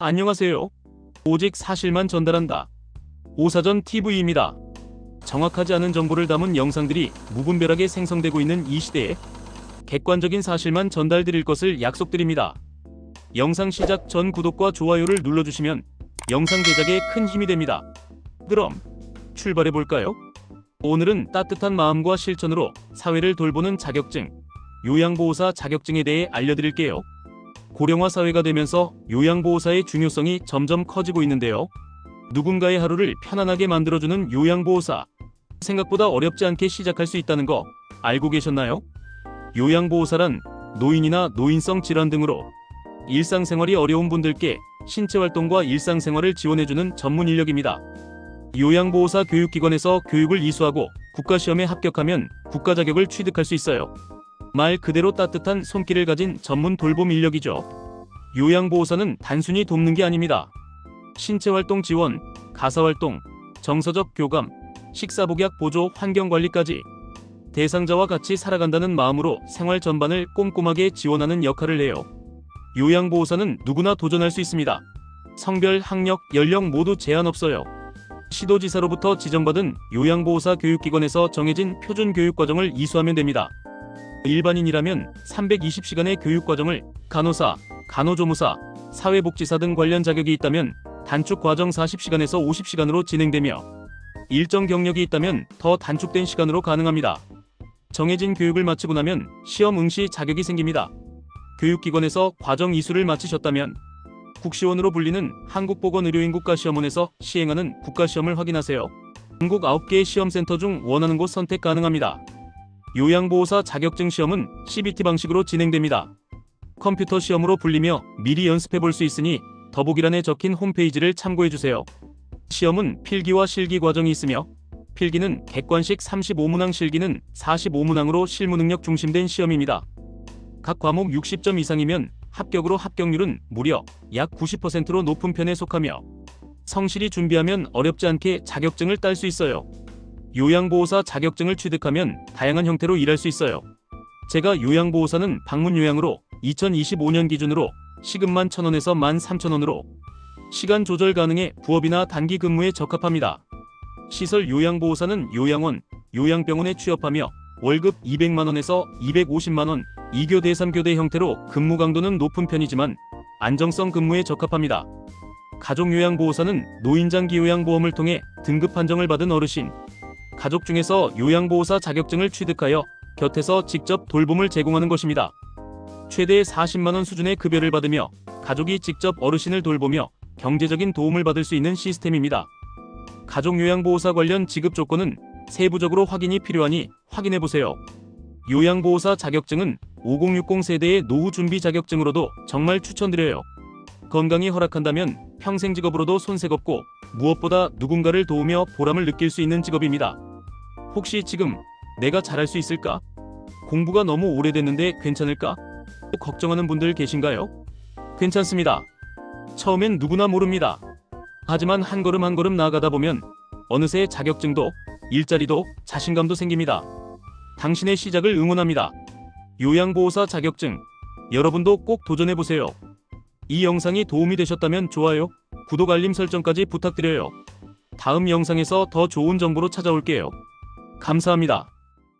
안녕하세요. 오직 사실만 전달한다. 오사전 TV입니다. 정확하지 않은 정보를 담은 영상들이 무분별하게 생성되고 있는 이 시대에 객관적인 사실만 전달드릴 것을 약속드립니다. 영상 시작 전 구독과 좋아요를 눌러주시면 영상 제작에 큰 힘이 됩니다. 그럼 출발해 볼까요? 오늘은 따뜻한 마음과 실천으로 사회를 돌보는 자격증, 요양보호사 자격증에 대해 알려드릴게요. 고령화 사회가 되면서 요양보호사의 중요성이 점점 커지고 있는데요. 누군가의 하루를 편안하게 만들어주는 요양보호사. 생각보다 어렵지 않게 시작할 수 있다는 거 알고 계셨나요? 요양보호사란 노인이나 노인성 질환 등으로 일상생활이 어려운 분들께 신체활동과 일상생활을 지원해주는 전문 인력입니다. 요양보호사 교육기관에서 교육을 이수하고 국가시험에 합격하면 국가 자격을 취득할 수 있어요. 말 그대로 따뜻한 손길을 가진 전문 돌봄 인력이죠. 요양보호사는 단순히 돕는 게 아닙니다. 신체활동 지원, 가사활동, 정서적 교감, 식사복약 보조, 환경관리까지 대상자와 같이 살아간다는 마음으로 생활 전반을 꼼꼼하게 지원하는 역할을 해요. 요양보호사는 누구나 도전할 수 있습니다. 성별, 학력, 연령 모두 제한 없어요. 시도지사로부터 지정받은 요양보호사 교육기관에서 정해진 표준 교육과정을 이수하면 됩니다. 일반인이라면 320시간의 교육과정을 간호사, 간호조무사, 사회복지사 등 관련 자격이 있다면 단축 과정 40시간에서 50시간으로 진행되며 일정 경력이 있다면 더 단축된 시간으로 가능합니다. 정해진 교육을 마치고 나면 시험 응시 자격이 생깁니다. 교육기관에서 과정 이수를 마치셨다면 국시원으로 불리는 한국보건의료인국가시험원에서 시행하는 국가시험을 확인하세요. 전국 9개의 시험센터 중 원하는 곳 선택 가능합니다. 요양보호사 자격증 시험은 CBT 방식으로 진행됩니다. 컴퓨터 시험으로 불리며 미리 연습해 볼 수 있으니 더보기란에 적힌 홈페이지를 참고해 주세요. 시험은 필기와 실기 과정이 있으며 필기는 객관식 35문항 실기는 45문항으로 실무 능력 중심된 시험입니다. 각 과목 60점 이상이면 합격으로 합격률은 무려 약 90%로 높은 편에 속하며 성실히 준비하면 어렵지 않게 자격증을 딸 수 있어요. 요양보호사 자격증을 취득하면 다양한 형태로 일할 수 있어요. 제가 요양보호사는 방문 요양으로 2025년 기준으로 시급만 1,000원에서 13,000원으로 시간 조절 가능해 부업이나 단기 근무에 적합합니다. 시설 요양보호사는 요양원, 요양병원에 취업하며 월급 200만원에서 250만원, 2교대 3교대 형태로 근무 강도는 높은 편이지만 안정성 근무에 적합합니다. 가족요양보호사는 노인장기 요양보험을 통해 등급 판정을 받은 어르신, 가족 중에서 요양보호사 자격증을 취득하여 곁에서 직접 돌봄을 제공하는 것입니다. 최대 40만원 수준의 급여를 받으며 가족이 직접 어르신을 돌보며 경제적인 도움을 받을 수 있는 시스템입니다. 가족 요양보호사 관련 지급 조건은 세부적으로 확인이 필요하니 확인해보세요. 요양보호사 자격증은 5060 세대의 노후 준비 자격증으로도 정말 추천드려요. 건강이 허락한다면 평생 직업으로도 손색 없고 무엇보다 누군가를 도우며 보람을 느낄 수 있는 직업입니다. 혹시 지금 내가 잘할 수 있을까? 공부가 너무 오래됐는데 괜찮을까? 걱정하는 분들 계신가요? 괜찮습니다. 처음엔 누구나 모릅니다. 하지만 한 걸음 한 걸음 나아가다 보면 어느새 자격증도 일자리도 자신감도 생깁니다. 당신의 시작을 응원합니다. 요양보호사 자격증 여러분도 꼭 도전해보세요. 이 영상이 도움이 되셨다면 좋아요, 구독 알림 설정까지 부탁드려요. 다음 영상에서 더 좋은 정보로 찾아올게요. 감사합니다.